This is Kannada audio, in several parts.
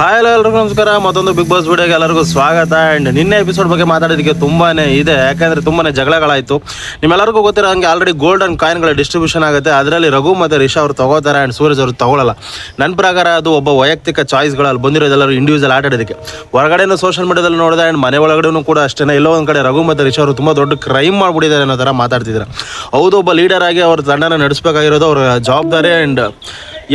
ಹಾಯ್ ಹಲೋ ಎಲ್ರಿಗೂ ನಮಸ್ಕಾರ, ಮತ್ತೊಂದು ಬಿಗ್ ಬಾಸ್ ವಿಡಿಯೋಗೆ ಎಲ್ಲರಿಗೂ ಸ್ವಾಗತ. ಆ್ಯಂಡ್ ನಿನ್ನೆ ಎಪಿಸೋಡ್ ಬಗ್ಗೆ ಮಾತಾಡೋದಕ್ಕೆ ತುಂಬಾ ಇದೆ, ಯಾಕಂದ್ರೆ ತುಂಬಾ ಜಗಳಗಳಾಯಿತು. ನಿಮ್ಮೆಲ್ಲರಿಗೂ ಗೊತ್ತಿರೋ ಹಂಗೆ ಆಲ್ರೆಡಿ ಗೋಲ್ಡ್ ಆ್ಯಂಡ್ ಕಾಯಿನ್ಗಳ ಡಿಸ್ಟ್ರಿಬ್ಯೂಷನ್ ಆಗುತ್ತೆ. ಅದರಲ್ಲಿ ರಘು ಮತ್ತು ರಿಷಾ ಅವರು ತಗೋತಾರೆ ಆ್ಯಂಡ್ ಸೂರಜ್ ಅವರು ತಗೊಳ್ಳಲ್ಲ ನನ್ನ ಪ್ರಕಾರ ಅದು ಒಬ್ಬ ವೈಯಕ್ತಿಕ ಚಾಯ್ಸ್ಗಳಲ್ಲಿ ಬಂದಿರೋದೆಲ್ಲರೂ ಇಂಡಿವಿಜುವಲ್ ಆಟಾಡೋದಕ್ಕೆ ಹೊರಗಡೆನೂ ಸೋಷಿಯಲ್ ಮೀಡಿಯಾದಲ್ಲಿ ನೋಡಿದೆ ಆ್ಯಂಡ್ ಮನೆ ಒಳಗಡೆನೂ ಕೂಡ ಅಷ್ಟೇ ಎಲ್ಲೋ ಒಂದು ಕಡೆ ರಘು ಮತ್ತು ರಿಷಾ ಅವರು ತುಂಬ ದೊಡ್ಡ ಕ್ರೈಮ್ ಮಾಡಿಬಿಟ್ಟಿದ್ದಾರೆ ಅನ್ನೋ ಥರ ಮಾತಾಡ್ತಿದ್ದಾರೆ ಹೌದು, ಒಬ್ಬ ಲೀಡರ್ ಆಗಿ ಅವ್ರ ತಂಡನ ನಡೆಸಬೇಕಾಗಿರೋದು ಅವರ ಜವಾಬ್ದಾರಿ. ಆ್ಯಂಡ್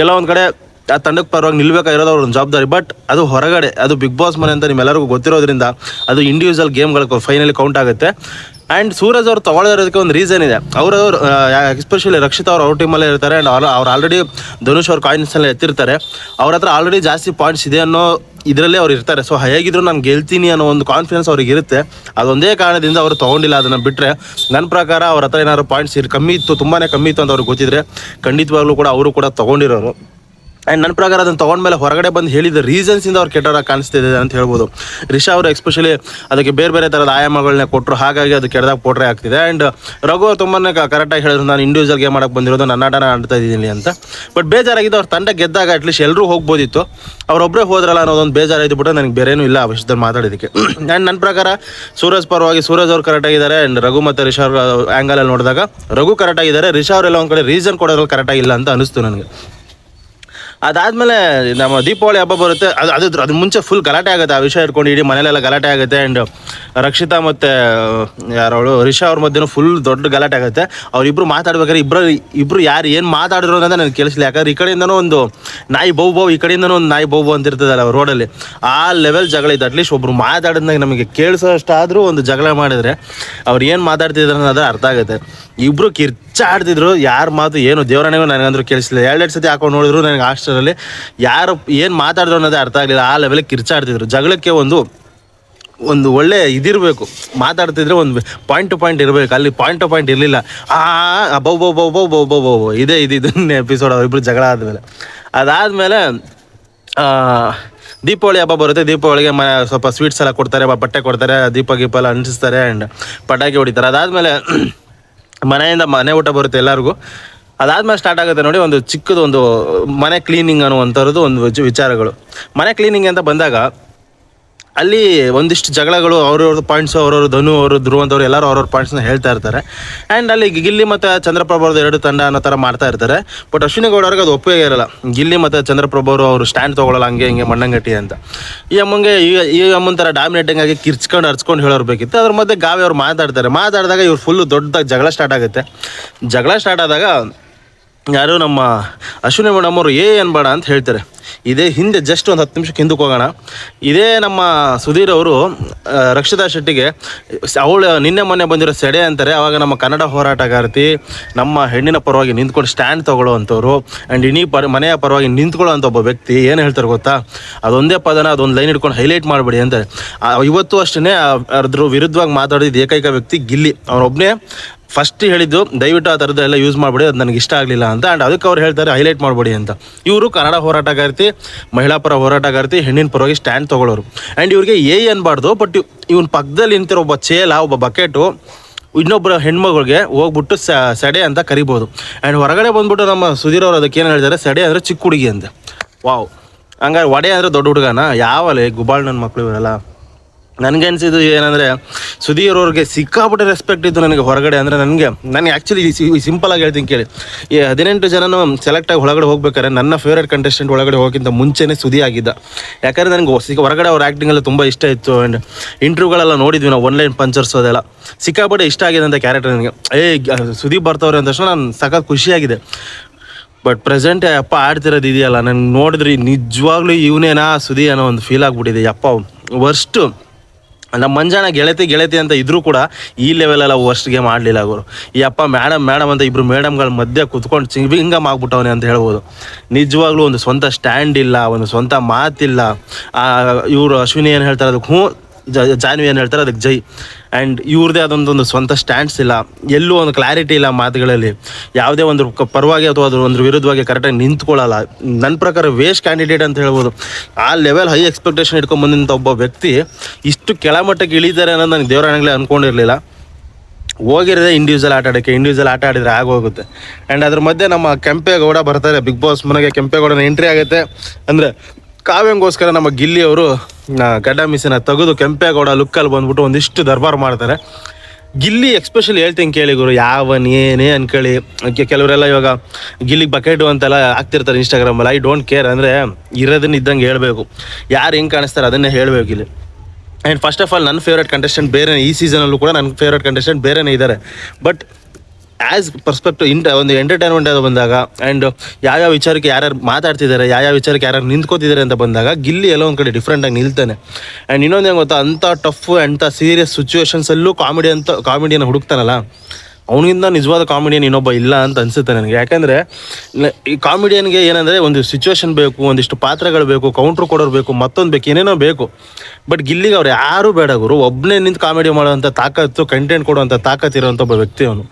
ಎಲ್ಲೋ ಒಂದು ಕಡೆ ಆ ತಂಡಕ್ಕೆ ಪರವಾಗಿ ನಿಲ್ಬೇಕಾಗಿರೋದು ಅವ್ರ ಜವಾಬ್ದಾರಿ. ಬಟ್ ಅದು ಹೊರಗಡೆ, ಅದು ಬಿಗ್ ಬಾಸ್ ಮನೆ ಅಂತ ನಿಮ್ಮೆಲ್ಲರಿಗೂ ಗೊತ್ತಿರೋದ್ರಿಂದ ಅದು ಇಂಡಿವಿಜುವಲ್ ಗೇಮ್ಗಳು ಫೈನಲಿ ಕೌಂಟ್ ಆಗುತ್ತೆ. ಆ್ಯಂಡ್ ಸೂರಜ್ ಅವರು ತೊಗೊಳ್ಳೋದಕ್ಕೆ ಒಂದು ರೀಸನ್ ಇದೆ. ಅವರು ಎಸ್ಪೆಷಲಿ ರಕ್ಷಿತ್ ಅವ್ರು ಅವ್ರ ಟೀಮಲ್ಲೇ ಇರ್ತಾರೆ ಆ್ಯಂಡ್ ಅವ್ರು ಅವ್ರು ಆಲ್ರೆಡಿ ಧನುಷ್ ಅವ್ರ ಕಾಯಿನ್ಸಲ್ಲಿ ಎತ್ತಿರ್ತಾರೆ. ಅವ್ರ ಹತ್ರ ಆಲ್ರೆಡಿ ಜಾಸ್ತಿ ಪಾಯಿಂಟ್ಸ್ ಇದೆ ಅನ್ನೋ ಇದರಲ್ಲೇ ಅವ್ರು ಇರ್ತಾರೆ. ಸೊ ಹೇಗಿದ್ರು ನಾನು ಗೆಲ್ತೀನಿ ಅನ್ನೋ ಒಂದು ಕಾನ್ಫಿಡೆನ್ಸ್ ಅವ್ರಿಗೆ ಇರುತ್ತೆ. ಅದೊಂದೇ ಕಾರಣದಿಂದ ಅವರು ತೊಗೊಂಡಿಲ್ಲ ಅದನ್ನು ಬಿಟ್ಟರೆ ನನ್ನ ಪ್ರಕಾರ ಅವ್ರ ಹತ್ರ ಏನಾದ್ರು ಪಾಯಿಂಟ್ಸ್ ಕಮ್ಮಿ ಇತ್ತು ತುಂಬಾ ಕಮ್ಮಿ ಇತ್ತು ಅಂತ ಅವ್ರಿಗೆ ಗೊತ್ತಿದ್ರೆ ಖಂಡಿತವಾಗ್ಲೂ ಕೂಡ ಅವರು ಕೂಡ ತೊಗೊಂಡಿರೋರು. ಆ್ಯಂಡ್ ನನ್ನ ಪ್ರಕಾರ ಅದನ್ನು ತೊಗೊಂಡ್ಮೇಲೆ ಹೊರಗಡೆ ಬಂದು ಹೇಳಿದ ರೀಸನ್ಸಿಂದ ಅವ್ರು ಕೆಟ್ಟರ ಕಾಣಿಸ್ತಿದೆ ಅಂತ ಹೇಳ್ಬೋದು. ರಿಷಾ ಅವರು ಎಸ್ಪೆಷಲಿ ಅದಕ್ಕೆ ಬೇರೆ ಬೇರೆ ಥರದ ಆಯಾಮಗಳನ್ನ ಕೊಟ್ಟರು ಹಾಗಾಗಿ ಅದು ಕೆಡ್ದಾಗ ಪೋಟ್ರೆ ಆಗ್ತಿದೆ. ಆ್ಯಂಡ್ ರಘು ಅವ್ರು ತುಂಬಾ ಕರೆಕ್ಟಾಗಿ ಹೇಳಿದ್ರು, ನಾನು ಇಂಡಿವಿಜುವಲ್ ಗೇಮ್ ಮಾಡೋಕ್ಕೆ ಬಂದಿರೋದು, ನನ್ನ ಆಟನ ಆಡ್ತಾ ಇದ್ದೀನಿ ಅಂತ. ಬಟ್ ಬೇಜಾರಾಗಿದ್ದು ಅವ್ರ ತಂಡ ಗೆದ್ದಾಗ ಅಟ್ಲೀಸ್ಟ್ ಎಲ್ಲರೂ ಹೋಗ್ಬೋದಿತ್ತು. ಅವರೊಬ್ಬರೇ ಹೋದ್ರಲ್ಲ ಅನ್ನೋದೊಂದು ಬೇಜಾರಾಯಿತು ಬಿಟ್ಟು ನನಗೆ ಬೇರೇನೂ ಇಲ್ಲ ಆ ವಿಷಯದಲ್ಲಿ ಮಾತಾಡೋದಕ್ಕೆ ಆ್ಯಂಡ್ ನನ್ನ ಪ್ರಕಾರ ಸೂರಜ್ ಪರವಾಗಿ ಸೂರಜ್ ಅವ್ರು ಕರೆಕ್ಟಾಗಿದ್ದಾರೆ ಆ್ಯಂಡ್ ರಘು ಮತ್ತು ರಿಷಾ ಅವ್ರ ಆ್ಯಂಗಲಲ್ಲಿ ನೋಡಿದಾಗ ರಘು ಕರೆಕ್ಟಾಗಿದ್ದಾರೆ ರಿಷಾ ಅವರೆಲ್ಲ ಒಂದು ಕಡೆ ರೀಸನ್ ಕೊಡೋದ್ರಲ್ಲಿ ಕರೆಕ್ಟಾಗಿಲ್ಲ ಅಂತ ಅನಿಸ್ತು ನನಗೆ. ಅದಾದ್ಮೇಲೆ ನಮ್ಮ ದೀಪಾವಳಿ ಹಬ್ಬ ಬರುತ್ತೆ. ಅದು ಅದು ಅದ್ರ ಮುಂಚೆ ಫುಲ್ ಗಲಾಟೆ ಆಗುತ್ತೆ. ಆ ವಿಷಯ ಇಟ್ಕೊಂಡು ಇಡೀ ಮನೇಲೆಲ್ಲ ಗಲಾಟೆ ಆಗುತ್ತೆ. ಆ್ಯಂಡ್ ರಕ್ಷಿತಾ ಮತ್ತು ಯಾರವಳು, ರಿಷಾ ಅವ್ರ ಮಧ್ಯೆ ಫುಲ್ ದೊಡ್ಡ ಗಲಾಟೆ ಆಗುತ್ತೆ. ಅವರಿಬ್ಬರು ಮಾತಾಡ್ಬೇಕಾದ್ರೆ ಇಬ್ಬರು ಇಬ್ಬರು ಯಾರು ಏನು ಮಾತಾಡಿದ್ರು ಅಂತ ನನಗೆ ಕೇಳಿಸ್ಲಿಲ್ಲ. ಯಾಕಂದ್ರೆ ಈ ಕಡೆಯಿಂದನೂ ಒಂದು ನಾಯಿ ಬೌ ಬೌ, ಈ ಕಡೆಯಿಂದನೂ ಒಂದು ನಾಯಿ ಬೌ ಬೌ ಅಂತ ಇರ್ತದಲ್ಲ ರೋಡಲ್ಲಿ. ಆ ಲೆವೆಲ್ ಜಗಳ ಇದೆ. ಅಟ್ಲೀಸ್ಟ್ ಒಬ್ರು ಮಾತಾಡಿದಾಗ ನಮಗೆ ಕೇಳಿಸೋ ಅಷ್ಟಾದರೂ ಒಂದು ಜಗಳ ಮಾಡಿದ್ರೆ ಅವ್ರು ಏನು ಮಾತಾಡ್ತಿದ್ರು ಅನ್ನೋದು ಅರ್ಥ ಆಗುತ್ತೆ. ಹುಚ್ಚ ಯಾರ ಮಾತು ಏನು ದೇವರನೆಗೂ ನನಗಂದ್ರು ಕೇಳಿಸಿಲ್ಲ ಎರಡು ಸತಿ ಹಾಕೊಂಡು ನೋಡಿದ್ರು ನನಗೆ ಹಾಸ್ಟೆಲಲ್ಲಿ ಯಾರು ಏನು ಮಾತಾಡಿದ್ರು ಅನ್ನೋದೇ ಅರ್ಥ ಆಗಲಿಲ್ಲ. ಆ ಲೆವೆಲಿಗೆ ಕಿರ್ಚಾಡ್ತಿದ್ರು. ಜಗಳಕ್ಕೆ ಒಂದು ಒಂದು ಒಳ್ಳೆ ಇದಿರಬೇಕು. ಮಾತಾಡ್ತಿದ್ರೆ ಒಂದು ಪಾಯಿಂಟ್ ಟು ಪಾಯಿಂಟ್ ಇರಬೇಕು. ಅಲ್ಲಿ ಪಾಯಿಂಟ್ ಟು ಪಾಯಿಂಟ್ ಇರಲಿಲ್ಲ. ಆ ಬೋ ಬೋ ಬೋ ಬೋ ಬೋ ಬೋ ಇದೇ, ಇದು ಇದನ್ನೇ ಎಪಿಸೋಡ್ ಅವರಿಬ್ಬರು ಜಗಳ ಆದಮೇಲೆ. ಅದಾದಮೇಲೆ ದೀಪಾವಳಿ ಹಬ್ಬ ಬರುತ್ತೆ. ದೀಪಾವಳಿಗೆ ಮ, ಸ್ವಲ್ಪ ಸ್ವೀಟ್ಸ್ ಎಲ್ಲ ಕೊಡ್ತಾರೆ ಬಟ್ಟೆ ಕೊಡ್ತಾರೆ, ದೀಪ, ಗೀಪ ಎಲ್ಲ ಅಂಟಿಸ್ತಾರೆ ಆ್ಯಂಡ್ ಪಟಾಕಿ ಹೊಡಿತಾರೆ. ಅದಾದಮೇಲೆ ಮನೆಯಿಂದ ಮನೆ ಊಟ ಬರುತ್ತೆ ಎಲ್ಲರಿಗೂ. ಅದಾದ್ಮೇಲೆ ಸ್ಟಾರ್ಟ್ ಆಗುತ್ತೆ ನೋಡಿ ಒಂದು ಚಿಕ್ಕದೊಂದು ಮನೆ ಕ್ಲೀನಿಂಗ್ ಅನ್ನುವಂಥದ್ದು ಒಂದು ವಿಚ- ವಿಚಾರಗಳು. ಮನೆ ಕ್ಲೀನಿಂಗ್ ಅಂತ ಬಂದಾಗ ಅಲ್ಲಿ ಒಂದಿಷ್ಟು ಜಗಳಗಳು, ಅವ್ರವ್ರ ಪಾಯಿಂಟ್ಸ್ ಅವ್ರವ್ರ ಧನು ಅವರು ಧ್ರುವ ಅಂತವ್ರು ಎಲ್ಲರೂ ಅವ್ರವ್ರ ಪಾಯಿಂಟ್ಸ್ನ ಹೇಳ್ತಾ ಇರ್ತಾರೆ. ಆ್ಯಂಡ್ ಅಲ್ಲಿ ಗಿಲ್ಲಿ ಮತ್ತು ಚಂದ್ರಪ್ರಭಾವ್ರದ್ದು ಎರಡು ತಂಡ ಅನ್ನೋ ಥರ ಮಾಡ್ತಾ ಇರ್ತಾರೆ. ಬಟ್ ಅಶ್ವಿನಿ ಗೌಡ ಅವ್ರಿಗೆ ಅದು ಒಪ್ಪಿಗೆ ಇರಲ್ಲ. ಗಿಲ್ಲಿ ಮತ್ತು ಚಂದ್ರಪ್ರಭಾವ್ರು ಅವರು ಸ್ಟ್ಯಾಂಡ್ ತೊಗೊಳಲ್ಲ, ಹಂಗೆ ಹಿಂಗೆ ಮಣ್ಣಂಗಟ್ಟಿ ಅಂತ. ಈ ಅಮ್ಮಂಗೆ, ಈ ಅಮ್ಮನ ಥರ ಡಾಮಿನೇಟಿಂಗ್ ಆಗಿ ಕಿರ್ಚ್ಕೊಂಡು ಹರ್ಚ್ಕೊಂಡು ಹೇಳೋರು ಬೇಕಿತ್ತು. ಅದ್ರ ಮಧ್ಯೆ ಗಾವಿ ಅವ್ರು ಮಾತಾಡ್ತಾರೆ. ಮಾತಾಡಿದಾಗ ಇವ್ರು ಫುಲ್ಲು ದೊಡ್ಡದಾಗಿ ಜಗಳ ಸ್ಟಾರ್ಟ್ ಆಗುತ್ತೆ. ಜಗಳ ಸ್ಟಾರ್ಟ್ ಆದಾಗ ಯಾರು ನಮ್ಮ ಅಶ್ವಿನಿ ಮೇಡಮ್ ಅವರು ಏ ಅನ್ಬೇಡ ಅಂತ ಹೇಳ್ತಾರೆ. ಇದೇ ಹಿಂದೆ ಜಸ್ಟ್ ಒಂದು ಹತ್ತು ನಿಮಿಷಕ್ಕೆ ಹಿಂದಕ್ಕೆ ಹೋಗೋಣ. ಇದೇ ನಮ್ಮ ಸುಧೀರ್ ಅವರು ರಕ್ಷಿತಾ ಶೆಟ್ಟಿಗೆ, ಅವಳು ನಿನ್ನೆ ಮೊನ್ನೆ ಬಂದಿರೋ ಸೆಡೆ ಅಂತಾರೆ ಆವಾಗ ನಮ್ಮ ಕನ್ನಡ ಹೋರಾಟಗಾರ್ತಿ, ನಮ್ಮ ಹೆಣ್ಣಿನ ಪರವಾಗಿ ನಿಂತ್ಕೊಂಡು ಸ್ಟ್ಯಾಂಡ್ ತಗೊಳ್ಳೋವಂಥವ್ರು ಆ್ಯಂಡ್ ಇಡೀ ಪರ, ಮನೆಯ ಪರವಾಗಿ ನಿಂತ್ಕೊಳ್ಳೋವಂಥ ಒಬ್ಬ ವ್ಯಕ್ತಿ ಏನು ಹೇಳ್ತಾರೆ ಗೊತ್ತಾ? ಅದೊಂದೇ ಪದನ, ಅದೊಂದು ಲೈನ್ ಇಟ್ಕೊಂಡು ಹೈಲೈಟ್ ಮಾಡಿಬಿಡಿ ಅಂತಾರೆ. ಇವತ್ತು ಅಷ್ಟೇ ಅದ್ರ ವಿರುದ್ಧವಾಗಿ ಮಾತಾಡಿದ ಏಕೈಕ ವ್ಯಕ್ತಿ ಗಿಲ್ಲಿ. ಅವನೊಬ್ಬನೇ ಫಸ್ಟ್ ಹೇಳಿದ್ದು, ದಯವಿಟ್ಟು ಆ ಥರದ್ದು ಎಲ್ಲ ಯೂಸ್ ಮಾಡಿಬಿಡಿ, ಅದು ನನಗೆ ಇಷ್ಟ ಆಗಲಿಲ್ಲ ಅಂತ. ಆ್ಯಂಡ್ ಅದಕ್ಕೆ ಅವ್ರು ಹೇಳ್ತಾರೆ ಹೈಲೈಟ್ ಮಾಡಿಬಿಡಿ ಅಂತ. ಇವರು ಕನ್ನಡ ಹೋರಾಟಗಾರ್ತಿ, ಮಹಿಳಾ ಪರ ಹೋರಾಟಗಾರ್ತಿ, ಹೆಣ್ಣಿನ ಪರವಾಗಿ ಸ್ಟ್ಯಾಂಡ್ ತೊಗೊಳ್ಳೋರು. ಆ್ಯಂಡ್ ಇವ್ರಿಗೆ ಏ ಅನ್ಬಾರ್ದು ಬಟ್ ಇವನ್ ಪಕ್ಕದಲ್ಲಿ ನಿಂತಿರೋ ಒಬ್ಬ ಚೇಲ ಒಬ್ಬ ಬಕೆಟು ಇನ್ನೊಬ್ಬರ ಹೆಣ್ಮಗಳಿಗೆ ಹೋಗ್ಬಿಟ್ಟು ಸಡೆ ಅಂತ ಕರಿಬೋದು. ಆ್ಯಂಡ್ ಹೊರಗಡೆ ಬಂದ್ಬಿಟ್ಟು ನಮ್ಮ ಸುಧೀರ್ ಅವರು ಅದಕ್ಕೆ ಏನು ಹೇಳ್ತಾರೆ, ಸಡೆ ಅಂದರೆ ಚಿಕ್ಕ ಹುಡುಗಿ ಅಂತ. ವಾವ್. ಹಂಗಾರೆ ಒಡೆ ಅಂದರೆ ದೊಡ್ಡ ಹುಡುಗನ? ಯಾವಲೆ, ಗುಬಾಳ್ ನನ್ನ ಮಕ್ಕಳು ಇವರೆಲ್ಲ. ನನಗೆ ಅನಿಸಿದ್ದು ಏನಂದರೆ, ಸುಧೀರ್ ಅವ್ರಿಗೆ ಸಿಕ್ಕಾಪಟ್ಟೆ ರೆಸ್ಪೆಕ್ಟ್ ಇತ್ತು ನನಗೆ ಹೊರಗಡೆ. ಅಂದರೆ ನನಗೆ ನನಗೆ ಆ್ಯಕ್ಚುಲಿ ಸಿಂಪಲ್ ಆಗಿ ಹೇಳ್ತೀನಿ ಕೇಳಿ. ಈ ಹದಿನೆಂಟು ಜನನು ಸೆಲೆಕ್ಟ್ ಆಗಿ ಒಳಗಡೆ ಹೋಗ್ಬೇಕಾದ್ರೆ ನನ್ನ ಫೇವ್ರೇಟ್ ಕಂಟೆಸ್ಟೆಂಟ್ ಒಳಗಡೆ ಹೋಗೋಕ್ಕಿಂತ ಮುಂಚೆನೇ ಸುದಿ ಆಗಿದ್ದ. ಯಾಕಂದರೆ ನನಗೆ ಸಿಕ್ಕ ಹೊರಗಡೆ ಅವ್ರ ಆ್ಯಕ್ಟಿಂಗ್ ಎಲ್ಲ ತುಂಬ ಇಷ್ಟ ಇತ್ತು ಆ್ಯಂಡ್ ಇಂಟ್ರ್ಯೂಗಳೆಲ್ಲ ನೋಡಿದ್ವಿ ನಾವು ಆನ್ಲೈನ್ ಪಂಚರ್ಸ್ ಅದೆಲ್ಲ. ಸಿಕ್ಕಾಪಟ್ಟೆ ಇಷ್ಟ ಆಗಿದೆ ಅಂತ ಕ್ಯಾರೆಕ್ಟರ್ ನನಗೆ. ಏ ಸುದೀಪ್ ಬರ್ತವ್ರೆ ಅಂದ ತಕ್ಷಣ ನಾನು ಸಖತ್ ಖುಷಿಯಾಗಿದೆ. ಬಟ್ ಪ್ರೆಸೆಂಟ್ ಅಪ್ಪ ಆಡ್ತಿರೋದು ಇದೆಯಲ್ಲ ನನಗೆ ನೋಡಿದ್ರಿ ನಿಜವಾಗ್ಲೂ ಇವನೇನಾ ಸುದಿ ಅನ್ನೋ ಒಂದು ಫೀಲ್ ಆಗಿಬಿಟ್ಟಿದೆ. ಅಪ್ಪ ವರ್ಸ್ಟು ನಮ್ಮ ಮಂಜಾನ ಗೆಳತಿ ಗೆಳತಿ ಅಂತ ಇದ್ರೂ ಕೂಡ ಈ ಲೆವೆಲೆಲ್ಲ ವರ್ಸ್ಟ್ ಗೇಮ್ ಆಡಲಿಲ್ಲ ಅವರು ಈ ಅಪ್ಪ ಮೇಡಮ್ ಮೇಡಮ್ ಅಂತ ಇಬ್ರು ಮೇಡಮ್ಗಳ ಮಧ್ಯೆ ಕುತ್ಕೊಂಡು ಚಿಂಗಿಂಗಮ್ ಆಗ್ಬಿಟ್ಟವನೆ ಅಂತ ಹೇಳ್ಬೋದು. ನಿಜವಾಗ್ಲೂ ಒಂದು ಸ್ವಂತ ಸ್ಟ್ಯಾಂಡ್ ಇಲ್ಲ, ಒಂದು ಸ್ವಂತ ಮಾತಿಲ್ಲ. ಇವರು ಅಶ್ವಿನಿ ಏನು ಹೇಳ್ತಾರೆ, ಅದಕ್ಕೆ ಹ್ಞೂ ಜಾನ್ವಿ ಏನು ಹೇಳ್ತಾರೆ, ಅದಕ್ಕೆ ಜೈ. ಆ್ಯಂಡ್ ಇವ್ರದೇ ಅದೊಂದೊಂದು ಸ್ವಂತ ಸ್ಟ್ಯಾಂಡ್ಸ್ ಇಲ್ಲ. ಎಲ್ಲೂ ಒಂದು ಕ್ಲಾರಿಟಿ ಇಲ್ಲ ಮಾತುಗಳಲ್ಲಿ. ಯಾವುದೇ ಒಂದು ಪರವಾಗಿ ಅಥವಾ ಅದ್ರ ಒಂದು ವಿರುದ್ಧವಾಗಿ ಕರೆಕ್ಟಾಗಿ ನಿಂತ್ಕೊಳ್ಳಲ್ಲ. ನನ್ನ ಪ್ರಕಾರ ವೇಸ್ಟ್ ಕ್ಯಾಂಡಿಡೇಟ್ ಅಂತ ಹೇಳ್ಬೋದು. ಆ ಲೆವೆಲ್ ಹೈ ಎಕ್ಸ್ಪೆಕ್ಟೇಷನ್ ಇಟ್ಕೊಂಡು ಬಂದಂಥ ಒಬ್ಬ ವ್ಯಕ್ತಿ ಇಷ್ಟು ಕೆಳಮಟ್ಟಕ್ಕೆ ಇಳಿದಾರೆ ಅನ್ನೋದು ನನಗೆ ದೇವರಾಣಗಳೇ ಅಂದ್ಕೊಂಡಿರಲಿಲ್ಲ ಹೋಗಿರೋದೇ ಇಂಡಿವಿಜುವಲ್ ಆಟ ಆಡೋಕ್ಕೆ. ಇಂಡಿವಿಜುವಲ್ ಆಟ ಆಡಿದರೆ ಆಗೋಗುತ್ತೆ ಆ್ಯಂಡ್ ಅದ್ರ ಮಧ್ಯೆ ನಮ್ಮ ಕೆಂಪೇಗೌಡ ಬರ್ತಾರೆ. ಬಿಗ್ ಬಾಸ್ ಮನೆಗೆ ಕೆಂಪೇಗೌಡನ ಎಂಟ್ರಿ ಆಗುತ್ತೆ. ಅಂದರೆ ಕಾವ್ಯಂಗೋಸ್ಕರ ನಮ್ಮ ಗಿಲ್ಲಿಯವರು ಗಡ್ಡ ಮಿಸಿನ ತೆಗೆದು ಕೆಂಪೇಗೌಡ ಲುಕ್ಕಲ್ಲಿ ಬಂದ್ಬಿಟ್ಟು ಒಂದಿಷ್ಟು ದರ್ಬಾರ್ ಮಾಡ್ತಾರೆ. ಗಿಲ್ಲಿ ಎಕ್ಸ್ಪೆಷಲಿ ಹೇಳ್ತೀನಿ ಕೇಳಿ ಗುರು, ಯಾವನ್, ಏನೇ ಅನ್ಕೊಳ್ಳಿ. ಕೆ- ಕೆಲವರೆಲ್ಲ ಇವಾಗ ಗಿಲ್ಲಿಗೆ ಬಕೆಟು ಅಂತೆಲ್ಲ ಹಾಕ್ತಿರ್ತಾರೆ ಇನ್ಸ್ಟಾಗ್ರಾಮಲ್ಲಿ ಐ ಡೋಂಟ್ ಕೇರ್ ಅಂದರೆ ಇರೋದನ್ನ ಇದ್ದಂಗೆ ಹೇಳಬೇಕು. ಯಾರು ಹೆಂಗೆ ಕಾಣಿಸ್ತಾರೆ ಅದನ್ನೇ ಹೇಳಬೇಕು ಇಲ್ಲಿ. ಆ್ಯಂಡ್ ಫಸ್ಟ್ ಆಫ್ ಆಲ್ ನನ್ನ ಫೇವ್ರೇಟ್ ಕಂಟೆಸ್ಟೆಂಟ್ ಬೇರೆ ಈ ಸೀಸನಲ್ಲೂ ಕೂಡ ನನ್ನ ಫೇವ್ರೇಟ್ ಕಂಟೆಸ್ಟೆಂಟ್ ಬೇರೆನೇ ಇದ್ದಾರೆ. ಬಟ್ ಆ್ಯಸ್ ಪರ್ಸ್ಪೆಕ್ಟಿವ್ ಇಂಟ ಒಂದು ಎಂಟರ್ಟೈನ್ಮೆಂಟ್ ಅದು ಬಂದಾಗ ಆ್ಯಂಡ್ ಯಾವ್ಯಾವ ವಿಚಾರಕ್ಕೆ ಯಾರ್ಯಾರು ಮಾತಾಡ್ತಿದ್ದಾರೆ, ಯಾವ್ಯಾವ ವಿಚಾರಕ್ಕೆ ಯಾರ್ಯಾರು ನಿಂತ್ಕೋತಿದ್ದಾರೆ ಅಂತ ಬಂದಾಗ, ಗಿಲ್ಲಿ ಎಲ್ಲೋ ಒಂದು ಕಡೆ ಡಿಫ್ರೆಂಟಾಗಿ ನಿಲ್ತಾನೆ. ಆ್ಯಂಡ್ ಇನ್ನೊಂದು ಏನು ಗೊತ್ತಾ, ಅಂಥ ಟಫ್ ಅಂಥ ಸೀರಿಯಸ್ ಸಿಚುವೇಶನ್ಸಲ್ಲೂ ಕಾಮಿಡಿ ಅಂತ ಕಾಮಿಡಿಯನ್ನು ಹುಡುಕ್ತಾನಲ್ಲ, ಅವನಿಂದ ನಿಜವಾದ ಕಾಮಿಡಿಯನ್ ಇನ್ನೊಬ್ಬ ಇಲ್ಲ ಅಂತ ಅನಿಸುತ್ತೆ ನನಗೆ. ಯಾಕೆಂದರೆ ಈ ಕಾಮಿಡಿಯನ್ಗೆ ಏನಂದರೆ ಒಂದು ಸಿಚುವೇಶನ್ ಬೇಕು, ಒಂದಿಷ್ಟು ಪಾತ್ರಗಳು ಬೇಕು ಕೌಂಟ್ರ್ ಕೊಡೋರು ಬೇಕು, ಮತ್ತೊಂದು ಬೇಕು, ಏನೇನೋ ಬೇಕು. ಬಟ್ ಗಿಲ್ಲಿಗೆ ಅವ್ರು ಯಾರೂ ಬೇಡ ಗುರು. ಒಬ್ಬನೇ ನಿಂತು ಕಾಮಿಡಿ ಮಾಡೋವಂಥ ತಾಕತ್ತು ಕಂಟೆಂಟ್ ಕೊಡುವಂಥ ತಾಕತ್ತು ಇರೋವಂಥ ಒಬ್ಬ ವ್ಯಕ್ತಿ ಅವನು.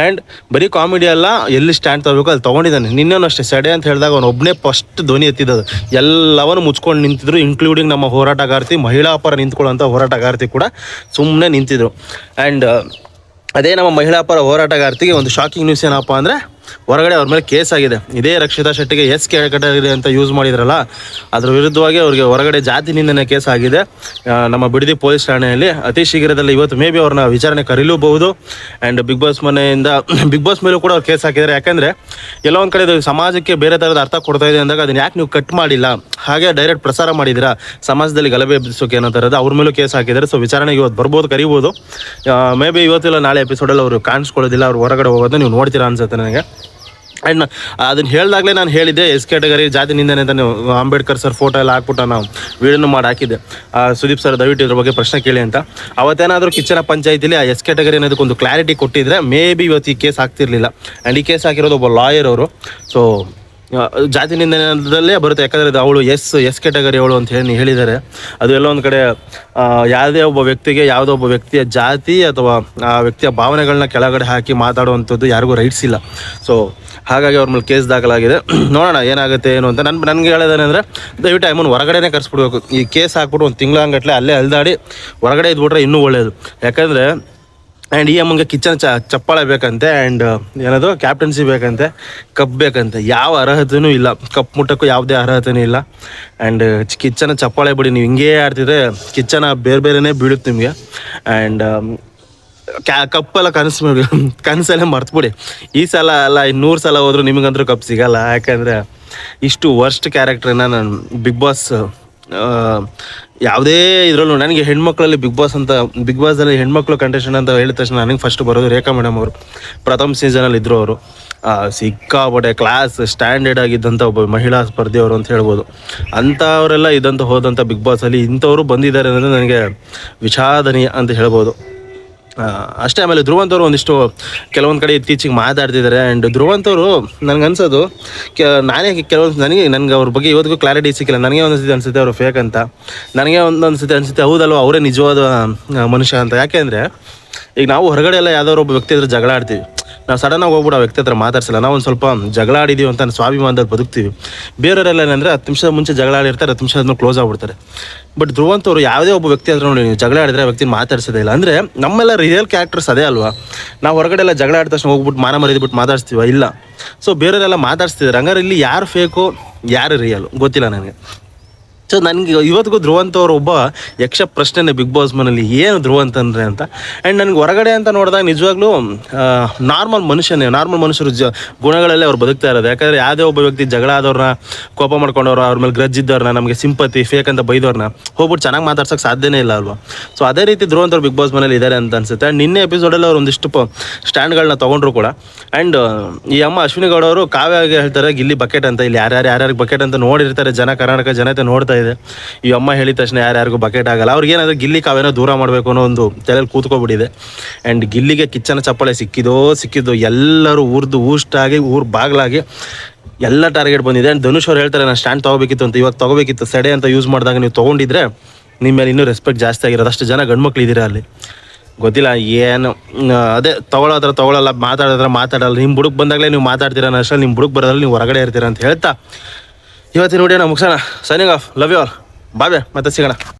ಆ್ಯಂಡ್ ಬರೀ ಕಾಮಿಡಿ ಅಲ್ಲ, ಎಲ್ಲಿ ಸ್ಟ್ಯಾಂಡ್ ತಗೋಬೇಕು ಅಲ್ಲಿ ತೊಗೊಂಡಿದ್ದಾನೆ. ನಿನ್ನೇನು ಅಷ್ಟೇ, ಸಡೆ ಅಂತ ಹೇಳಿದಾಗ ಅವನು ಒಬ್ಬನೇ ಫಸ್ಟ್ ಧ್ವನಿ ಎತ್ತಿದ್ದದು ಎಲ್ಲವನ್ನು ಮುಚ್ಕೊಂಡು ನಿಂತಿದ್ರು ಇನ್ಕ್ಲೂಡಿಂಗ್ ನಮ್ಮ ಹೋರಾಟಗಾರ್ತಿ, ಮಹಿಳಾ ಪರ ನಿಂತ್ಕೊಳ್ಳೋಂಥ ಹೋರಾಟಗಾರ್ತಿ ಕೂಡ ಸುಮ್ಮನೆ ನಿಂತಿದ್ರು. ಆ್ಯಂಡ್ ಅದೇ ನಮ್ಮ ಮಹಿಳಾ ಪರ ಹೋರಾಟಗಾರ್ತಿಗೆ ಒಂದು ಶಾಕಿಂಗ್ ನ್ಯೂಸ್ ಏನಪ್ಪ ಅಂದರೆ ಹೊರಗಡೆ ಅವ್ರ ಮೇಲೆ ಕೇಸ್ ಆಗಿದೆ. ಇದೇ ರಕ್ಷಿತಾ ಶೆಟ್ಟಿಗೆ ಎಸ್ ಕ್ಯಾಟಗರಿ ಅಂತ ಯೂಸ್ ಮಾಡಿದ್ರಲ್ಲ, ಅದ್ರ ವಿರುದ್ಧವಾಗಿ ಅವ್ರಿಗೆ ಹೊರಗಡೆ ಜಾತಿ ನಿಂದನೆ ಕೇಸ್ ಆಗಿದೆ. ನಮ್ಮ ಬಿಡದಿ ಪೊಲೀಸ್ ಠಾಣೆಯಲ್ಲಿ ಅತಿ ಶೀಘ್ರದಲ್ಲಿ ಇವತ್ತು ಮೇ ಬಿ ಅವ್ರನ್ನ ವಿಚಾರಣೆ ಕರೀಲೂಬಹುದು. ಆ್ಯಂಡ್ ಬಿಗ್ ಬಾಸ್ ಮನೆಯಿಂದ ಬಿಗ್ ಬಾಸ್ ಮೇಲೂ ಕೂಡ ಅವ್ರು ಕೇಸ್ ಹಾಕಿದ್ದಾರೆ. ಯಾಕಂದರೆ ಎಲ್ಲೋ ಒಂದು ಕಡೆ ಸಮಾಜಕ್ಕೆ ಬೇರೆ ಥರದ ಅರ್ಥ ಕೊಡ್ತಾ ಇದೆ ಅಂದಾಗ ಅದನ್ನ ಯಾಕೆ ನೀವು ಕಟ್ ಮಾಡಿಲ್ಲ? ಹಾಗೆ ಡೈರೆಕ್ಟ್ ಪ್ರಸಾರ ಮಾಡಿದ್ದೀರಾ? ಸಮಾಜದಲ್ಲಿ ಗಲಭೆ ಎಬ್ಬಿಸೋಕೆ ಏನೋ ಥರದ ಅವ್ರ ಮೇಲೂ ಕೇಸ್ ಹಾಕಿದ್ದಾರೆ. ಸೊ ವಿಚಾರಣೆಗೆ ಇವತ್ತು ಬರ್ಬೋದು, ಕರಿಬೋದು. ಮೇ ಬಿ ಇವತ್ತಿಲ್ಲ, ನಾಳೆ ಎಪಿಸೋಡಲ್ಲಿ ಅವರು ಕಾಣಿಸ್ಕೊಳ್ಳೋದಿಲ್ಲ, ಅವ್ರು ಹೊರಗಡೆ ಹೋಗೋದು ನೀವು ನೋಡ್ತೀರಾ ಅನ್ಸುತ್ತೆ ನನಗೆ. ಆ್ಯಂಡ್ ಅದನ್ನ ಹೇಳ್ದಾಗಲೇ ನಾನು ಹೇಳಿದ್ದೆ, ಎಸ್ ಕ್ಯಾಟಗರಿ ಜಾತಿ ನಿಂದನೆ ಅಂತ ಅಂಬೇಡ್ಕರ್ ಸರ್ ಫೋಟೋ ಎಲ್ಲ ಹಾಕ್ಬಿಟ್ಟು ನಾವು ವೀಡಿಯೋನು ಮಾಡಿ ಹಾಕಿದ್ದೆ ಸುದೀಪ್ ಸರ್, ದಯವಿಟ್ಟು ಇದ್ರ ಬಗ್ಗೆ ಪ್ರಶ್ನೆ ಕೇಳಿ ಅಂತ. ಅವತ್ತೇನಾದರೂ ಕಿಚ್ಚನ ಪಂಚಾಯತಿಲಿ ಆ ಎಸ್ ಕ್ಯಾಟಗರಿ ಅನ್ನೋದಕ್ಕೊಂದು ಕ್ಲಾರಿಟಿ ಕೊಟ್ಟಿದ್ರೆ ಮೇ ಬಿ ಇವತ್ತು ಈ ಕೇಸ್ ಆಗ್ತಿರಲಿಲ್ಲ. ಆ್ಯಂಡ್ ಈ ಕೇಸ್ ಹಾಕಿರೋದು ಒಬ್ಬ ಲಾಯರ್ ಅವರು. ಸೊ ಜಾತಿ ನಿಂದನೆದಲ್ಲೇ ಬರುತ್ತೆ, ಯಾಕಂದರೆ ಅವಳು ಎಸ್ ಎಸ್ ಕ್ಯಾಟಗರಿ ಅವಳು ಅಂತ ಹೇಳಿ ಹೇಳಿದ್ದಾರೆ. ಅದು ಎಲ್ಲ ಒಂದು ಕಡೆ ಯಾವುದೇ ಒಬ್ಬ ವ್ಯಕ್ತಿಗೆ, ಯಾವುದೋ ಒಬ್ಬ ವ್ಯಕ್ತಿಯ ಜಾತಿ ಅಥವಾ ಆ ವ್ಯಕ್ತಿಯ ಭಾವನೆಗಳನ್ನ ಕೆಳಗಡೆ ಹಾಕಿ ಮಾತಾಡುವಂಥದ್ದು ಯಾರಿಗೂ ರೈಟ್ಸ್ ಇಲ್ಲ. ಸೊ ಹಾಗಾಗಿ ಅವ್ರ ಮೇಲೆ ಕೇಸ್ ದಾಖಲಾಗಿದೆ. ನೋಡೋಣ ಏನಾಗುತ್ತೆ, ಏನು ಅಂತ. ನನ್ನ ನನಗೆ ಹೇಳೋದೇನೆಂದರೆ, ದಯವಿಟ್ಟು ಅಮ್ಮನ ಹೊರಗಡೆನೇ ಕರ್ಸ್ಬಿಡ್ಬೇಕು. ಈ ಕೇಸ್ ಹಾಕ್ಬಿಟ್ಟು ಒಂದು ತಿಂಗಳಂಗಟ್ಲೆ ಅಲ್ಲೇ ಅಲ್ದಾಡಿ ಹೊರಗಡೆ ಇದ್ಬಿಟ್ರೆ ಇನ್ನೂ ಒಳ್ಳೆಯದು ಯಾಕಂದರೆ ಆ್ಯಂಡ್ ಈ ಅಮ್ಮಂಗೆ ಕಿಚನ್ ಚ ಚಪ್ಪಾಳೆ ಬೇಕಂತೆ ಆ್ಯಂಡ್ ಏನದು ಕ್ಯಾಪ್ಟನ್ಸಿ ಬೇಕಂತೆ, ಕಪ್ ಬೇಕಂತೆ. ಯಾವ ಅರ್ಹತೆಯೂ ಇಲ್ಲ. ಕಪ್ ಮುಟ್ಟಕ್ಕೂ ಯಾವುದೇ ಅರ್ಹತೆಯೂ ಇಲ್ಲ. ಆ್ಯಂಡ್ ಕಿಚನ ಚಪ್ಪಾಳೆ ಬಿಡಿ, ನೀವು ಹಿಂಗೇ ಆಡ್ತಿದ್ರೆ ಕಿಚನ ಬೇರೆ ಬೇರೆನೇ ಬೀಳುತ್ತೆ ನಿಮಗೆ. ಆ್ಯಂಡ್ ಕಪ್ಪೆಲ್ಲ ಕನಸು ಕನಸಲ್ಲೇ ಮರ್ತ್ಬಿಡಿ. ಈ ಸಲ ಅಲ್ಲ, ಇನ್ನೂರು ಸಲ ಹೋದ್ರು ನಿಮಗಂದ್ರೂ ಕಪ್ ಸಿಗಲ್ಲ. ಯಾಕಂದ್ರೆ ಇಷ್ಟು ವರ್ಸ್ಟ್ ಕ್ಯಾರೆಕ್ಟ್ರನ್ನ ನಾನು ಬಿಗ್ ಬಾಸ್ ಯಾವುದೇ ಇದರಲ್ಲೂ ನನಗೆ ಹೆಣ್ಮಕ್ಳಲ್ಲಿ ಬಿಗ್ ಬಾಸ್ ಅಂತ ಬಿಗ್ ಬಾಸಲ್ಲಿ ಹೆಣ್ಮಕ್ಳು ಕಂಟೆಸ್ಟೆಂಟ್ ಅಂತ ಹೇಳಿದ ತಕ್ಷಣ ನನಗೆ ಫಸ್ಟ್ ಬರೋದು ರೇಖಾ ಮೇಡಮ್ ಅವರು. ಪ್ರಥಮ ಸೀಸನಲ್ಲಿ ಇದ್ದರು ಅವರು. ಸಿಕ್ಕಾಪಟ್ಟೆ ಕ್ಲಾಸ್ ಸ್ಟ್ಯಾಂಡರ್ಡ್ ಆಗಿದ್ದಂಥ ಒಬ್ಬ ಮಹಿಳಾ ಸ್ಪರ್ಧೆಯವರು ಅಂತ ಹೇಳ್ಬೋದು. ಅಂಥವರೆಲ್ಲ ಇದ್ದಂಥ ಹೋದಂಥ ಬಿಗ್ ಬಾಸಲ್ಲಿ ಇಂಥವರು ಬಂದಿದ್ದಾರೆ ಅನ್ನೋದು ನನಗೆ ವಿಷಾದನೀಯ ಅಂತ ಹೇಳ್ಬೋದು. ಅಷ್ಟೇ, ಆಮೇಲೆ ಧ್ರುವಂತವರು ಒಂದಿಷ್ಟು ಕೆಲವೊಂದು ಕಡೆ ಇತ್ತೀಚೆಗೆ ಮಾತಾಡ್ತಿದ್ದಾರೆ ಆ್ಯಂಡ್ ಧ್ರುವಂತವರು ನನಗೆ ಅನ್ಸೋದು ನಾನೇ ಕೆಲವೊಂದು ನನಗೆ ನನಗೆ ಅವ್ರ ಬಗ್ಗೆ ಇವತ್ತಿಗೂ ಕ್ಲಾರಿಟಿ ಸಿಕ್ಕಿಲ್ಲ. ನನಗೆ ಒಂದೊಂದು ಅನಿಸುತ್ತೆ ಅವರು ಫೇಕ್ ಅಂತ. ನನಗೆ ಒಂದೊಂದು ಅನ್ಸುತ್ತೆ ಅನಿಸುತ್ತೆ ಹೌದಲ್ವ, ಅವರೇ ನಿಜವಾದ ಮನುಷ್ಯ ಅಂತ. ಯಾಕೆಂದರೆ ಈಗ ನಾವು ಹೊರಗಡೆ ಎಲ್ಲ ಯಾವ್ದಾದ್ರು ಒಬ್ಬ ವ್ಯಕ್ತಿ ಹತ್ರ ಜಗಳ ಆಡ್ತೀವಿ. ನಾವು ಸಡನ್ನಾಗಿ ಹೋಗ್ಬಿಟ್ಟು ವ್ಯಕ್ತಿ ಹತ್ರ ಮಾತಾಡ್ಸಲ್ಲ. ನಾವು ಒಂದು ಸ್ವಲ್ಪ ಜಗಳ ಆಡಿದೀವಿ ಅಂತ ಸ್ವಾಭಿಮಾನದಲ್ಲಿ ಬದುಕ್ತೀವಿ. ಬೇರೆಯವರೆಲ್ಲ ಏನಂದರೆ ಹತ್ತು ನಿಮಿಷದ ಮುಂಚೆ ಜಗಳ ಆಡಿರ್ತಾರೆ, ಹತ್ತು ನಿಮಿಷ ಕ್ಲೋಸ್ ಆಗ್ಬಿಡ್ತಾರೆ. ಬಟ್ ಧ್ರುವಂತವ್ರು ಯಾವುದೇ ಒಬ್ಬ ವ್ಯಕ್ತಿ ಹತ್ರ ನೋಡಿ ಜಗಳ ಆಡಿದ್ರೆ ಆ ವ್ಯಕ್ತಿನ ಮಾತಾಡ್ಸೋದೇ ಇಲ್ಲ. ಅಂದರೆ ನಮ್ಮೆಲ್ಲ ರಿಯಲ್ ಕ್ಯಾರೆಕ್ಟರ್ಸ್ ಅದೇ ಅಲ್ವಾ? ನಾವು ಹೊರಗಡೆ ಎಲ್ಲ ಜಗಳ ಆಡಿದ ತಕ್ಷಣ ಹೋಗ್ಬಿಟ್ಟು ಮಾನ ಮರಿದ್ಬಿಟ್ಟು ಮಾತಾಡ್ಸ್ತೀವ? ಇಲ್ಲ. ಸೊ ಬೇರೆಯವರೆಲ್ಲ ಮಾತಾಡ್ಸ್ತಿದ್ದಾರೆ. ಹಂಗಾರೆ ಇಲ್ಲಿ ಯಾರು ಫೇಕು ಯಾರು ರಿಯಲ್ ಗೊತ್ತಿಲ್ಲ ನನಗೆ. ಸೊ ನನಗೆ ಇವತ್ತಿಗೂ ಧ್ರುವಂತ ಅವ್ರು ಒಬ್ಬ ಯಕ್ಷ ಪ್ರಶ್ನೆನೇ ಬಿಗ್ ಬಾಸ್ ಮನೇಲಿ ಏನು ಧ್ರುವಂತ ಅಂದರೆ ಅಂತ. ಆ್ಯಂಡ್ ನನಗೆ ಹೊರಗಡೆ ಅಂತ ನೋಡಿದಾಗ ನಿಜವಾಗ್ಲೂ ನಾರ್ಮಲ್ ಮನುಷ್ಯನೇ ನಾರ್ಮಲ್ ಮನುಷ್ಯರು ಜ, ಗುಣಗಳಲ್ಲೇ ಅವ್ರು ಬದುಕ್ತಾ ಇರೋದು. ಯಾಕಂದರೆ ಯಾವುದೇ ಒಬ್ಬ ವ್ಯಕ್ತಿ ಜಗಳ ಆದವ್ರನ್ನ, ಕೋಪ ಮಾಡ್ಕೊಂಡವ್ರ, ಅವ್ರ ಮೇಲೆ ಗ್ರಜ್ಜಿದ್ದವ್ರನ್ನ ನಮಗೆ ಸಿಂಪತಿ ಫೇಕ್ ಅಂತ ಬೈದವ್ರನ್ನ, ಹೋಗ್ಬಿಟ್ಟು ಚೆನ್ನಾಗಿ ಮಾತಾಡ್ಸೋಕೆ ಸಾಧ್ಯನೇ ಇಲ್ಲ ಅಲ್ವಾ? ಸೊ ಅದೇ ರೀತಿ ಧ್ರುವಂತವ್ರು ಬಿಗ್ ಬಾಸ್ ಮನೇಲಿ ಇದ್ದಾರೆ ಅಂತ ಅನ್ಸುತ್ತೆ. ಆ್ಯಂಡ್ ನಿನ್ನೆ ಎಪಿಸೋಡಲ್ಲಿ ಅವ್ರು ಒಂದಿಷ್ಟು ಸ್ಟ್ಯಾಂಡ್ಗಳನ್ನ ತೊಗೊಂಡ್ರು ಕೂಡ. ಆ್ಯಂಡ್ ಈ ಅಮ್ಮ ಅಶ್ವಿನಿ ಗೌಡ ಅವರು ಕಾವ್ಯ ಹೇಳ್ತಾರೆ, ಗಿಲ್ಲಿ ಬಕೆಟ್ ಅಂತ. ಇಲ್ಲಿ ಯಾರ್ಯಾರು, ಯಾರ್ಯಾರಿಗೆ ಬಕೆಟ್ ಅಂತ ನೋಡಿರ್ತಾರೆ, ಜನ ಕರ್ನಾಟಕ ಜನತೆ ನೋಡ್ತಾ ಇದೆ. ಈ ಅಮ್ಮ ಹೇಳಿದ ತಕ್ಷಣ ಯಾರ್ಯಾರಿಗೂ ಬಕೆಟ್ ಆಗಲ್ಲ. ಅವ್ರಿಗೆ ಏನಾದರೂ ಗಿಲ್ಲಿ ಕಾವೇನೋ ದೂರ ಮಾಡಬೇಕು ಅನ್ನೋ ಒಂದು ತಲೆಯಲ್ಲಿ ಕೂತ್ಕೊಬಿಟ್ಟಿದೆ. ಆ್ಯಂಡ್ ಗಿಲ್ಲಿಗೆ ಕಿಚ್ಚನ ಚಪ್ಪಳೆ ಸಿಕ್ಕಿದೋ, ಸಿಕ್ಕಿದ್ದು ಎಲ್ಲರೂ ಊರ್ದು ಊಷ್ಟಾಗಿ, ಊರು ಬಾಗ್ಲಾಗಿ ಎಲ್ಲ ಟಾರ್ಗೆಟ್ ಬಂದಿದೆ. ಆ್ಯಂಡ್ ಧನುಷ್ ಅವ್ರು ಹೇಳ್ತಾರೆ, ನಾನು ಸ್ಟ್ಯಾಂಡ್ ತೊಗೋಬೇಕಿತ್ತು ಅಂತ. ಇವಾಗ ತೊಗೋಬೇಕಿತ್ತು. ಸಡೆ ಅಂತ ಯೂಸ್ ಮಾಡಿದಾಗ ನೀವು ತೊಗೊಂಡಿದ್ರೆ ನಿಮ್ಮ ಮೇಲೆ ಇನ್ನೂ ರೆಸ್ಪೆಕ್ಟ್ ಜಾಸ್ತಿ ಆಗಿರೋದು. ಅಷ್ಟು ಜನ ಗಂಡ್ಮಕ್ಳು ಇದ್ದೀರಾ ಅಲ್ಲಿ? ಗೊತ್ತಿಲ್ಲ, ಏನು ಅದೇ ತೊಗೊಳೋದ್ರ ತೊಗೊಳಲ್ಲ ಮಾತಾಡೋದ್ರ ಮಾತಾಡಲ್ಲ. ನಿಮ್ಮ ಬುಡಕ್ ಬಂದಾಗಲೇ ನೀವು ಮಾತಾಡ್ತೀರ ನಷ್ಟ ನಿಮ್ಮ ಬುಡಕ್ ಬರೋದ್ರಲ್ಲಿ ನೀವು ಹೊರಗಡೆ ಇರ್ತೀರ ಅಂತ ಹೇಳ್ತಾ ಇವತ್ತಿನ ವಿಡಿಯೋನ ಮುಗಿಸೋಣ. Signing off love you all babe ಮತ್ತೆ ಸಿಗೋಣ.